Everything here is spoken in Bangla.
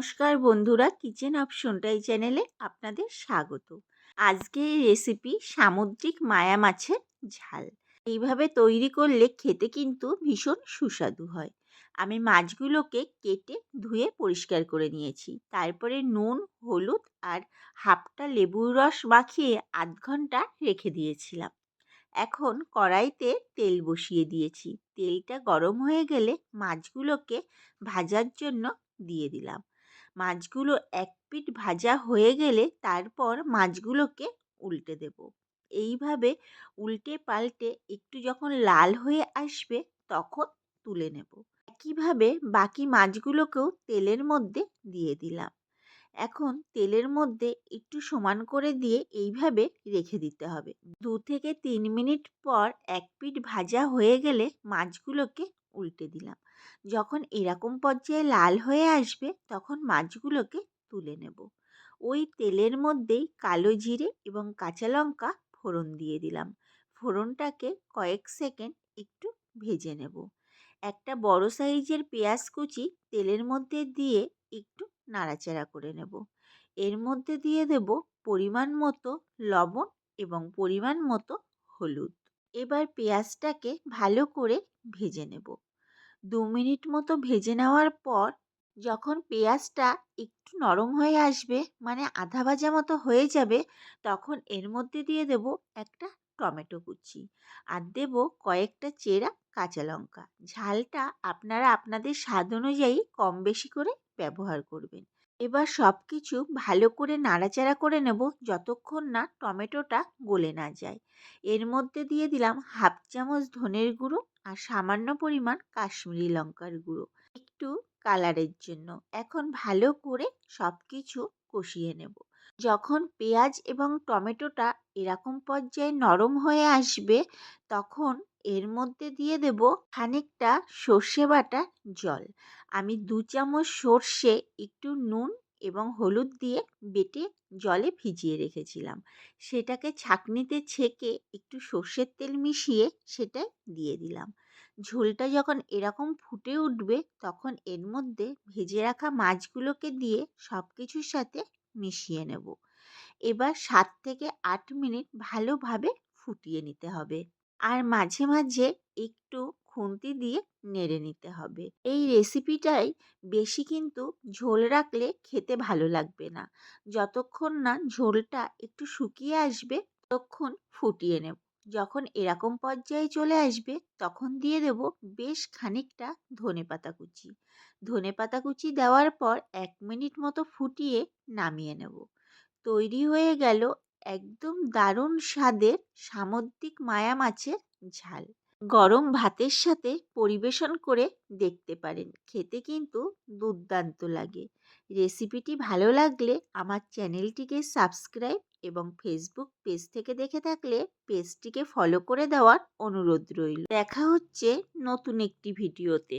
নমস্কার বন্ধুরা, কিচেন অপশনটা এই চ্যানেলে আপনাদের স্বাগত। আজকে এই রেসিপি সামুদ্রিক মায়া মাছের ঝাল। এইভাবে তৈরি করলে খেতে কিন্তু ভীষণ সুস্বাদু হয়। আমি মাছগুলোকে কেটে ধুয়ে পরিষ্কার করে নিয়েছি। তারপরে নুন, হলুদ আর হাফটা লেবুর রস মাখিয়ে আধ ঘণ্টা রেখে দিয়েছিলাম। এখন কড়াইতে তেল বসিয়ে দিয়েছি। তেলটা গরম হয়ে গেলে মাছগুলোকে ভাজার জন্য দিয়ে দিলাম। মাছগুলো এক পিঠ ভাজা হয়ে গেলে তারপর মাছগুলোকে উল্টে দেব। এইভাবে উল্টে পাল্টে একটু যখন লাল হয়ে আসবে তখন তুলে নেব। একইভাবে বাকি মাছগুলোকেও তেলের মধ্যে দিয়ে দিলাম। এখন তেলের মধ্যে একটু সমান করে দিয়ে এইভাবে রেখে দিতে হবে। দু থেকে তিন মিনিট পর এক পিঠ ভাজা হয়ে গেলে মাছগুলোকে উল্টে দিলাম। যখন এরকম পর্যায়ে লাল হয়ে আসবে, তখন মাছগুলোকে তুলে নেব। ওই তেলের মধ্যেই কালো জিরে এবং কাঁচা লঙ্কা ফোড়ন দিয়ে দিলাম। ফোড়নটাকে কয়েক সেকেন্ড একটু ভেজে নেব। একটা বড় সাইজের পেঁয়াজ কুচি তেলের মধ্যে দিয়ে একটু নাড়াচাড়া করে নেব। এর মধ্যে দিয়ে দেব পরিমাণ মতো লবণ এবং পরিমাণ মতো হলুদ। এবার পেঁয়াজটাকে ভালো করে ভেজে নেব। দু মিনিট মতো ভেজে নেওয়ার পর যখন পেঁয়াজটা একটু নরম হয়ে আসবে মানে আধা ভাজা মতো হয়ে যাবে, তখন এর মধ্যে দিয়ে দেব একটা টমেটো কুচি আর দেব কয়েকটা চেরা কাঁচা লঙ্কা। ঝালটা আপনারা আপনাদের স্বাদ অনুযায়ী কম বেশি করে ব্যবহার করবেন। এবার সব কিছু ভালো করে নাড়াচাড়া করে নেব যতক্ষণ না টমেটোটা গলে না যায়। এর মধ্যে দিয়ে দিলাম হাফ চামচ ধনের গুঁড়ো আর সামান্য পরিমাণ কাশ্মীরি লঙ্কার গুঁড়ো। একটু কালারের জন্য। এখন ভালো করে সব কিছু কষিয়ে নেব। যখন পেঁয়াজ এবং টমেটোটা এরকম পর্যায়ে নরম হয়ে আসবে, তখন এর মধ্যে দিয়ে দেব খানিকটা সর্ষে বাটা জল। আমি দু চামচ সর্ষে, একটু নুন এবং হলুদ দিয়ে বেটে জলে ভিজিয়ে রেখেছিলাম। সেটাকে ছাঁকনিতে ছেঁকে একটু সর্ষের তেল মিশিয়ে সেটাই দিয়ে দিলাম। ঝোলটা যখন এরকম ফুটে উঠবে, তখন এর মধ্যে ভেজে রাখা মাছগুলোকে দিয়ে সব কিছুর সাথে মিশিয়ে নেব। এবার সাত থেকে আট মিনিট ভালোভাবে ফুটিয়ে নিতে হবে। আর মাঝে মাঝে একটু খুন্তি দিয়ে নেড়ে নিতে হবে। এই রেসিপিটাই বেশি কিন্তু ঝোল রাখলে খেতে ভালো লাগবে না। যতক্ষণ না ঝোলটা একটু শুকিয়ে আসবে, ততক্ষণ ফুটিয়ে নেব। যখন এরকম পর্যায়ে চলে আসবে, তখন দিয়ে দেব বেশ খানিকটা ধনে পাতা কুচি। ধনে পাতা কুচি দেওয়ার পর এক মিনিট মতো ফুটিয়ে নামিয়ে নেব। তৈরি হয়ে গেল একদম দারুণ স্বাদের সামুদ্রিক মায়া মাছের ঝাল। গরম ভাতের সাথে পরিবেশন করে দেখতে পারেন, খেতে কিন্তু দুর্দান্ত লাগে। রেসিপিটি ভালো লাগলে আমার চ্যানেলটিকে সাবস্ক্রাইব এবং ফেসবুক পেজ থেকে দেখে থাকলে পেজটিকে ফলো করে দেওয়ার অনুরোধ রইল। দেখা হচ্ছে নতুন একটি ভিডিওতে।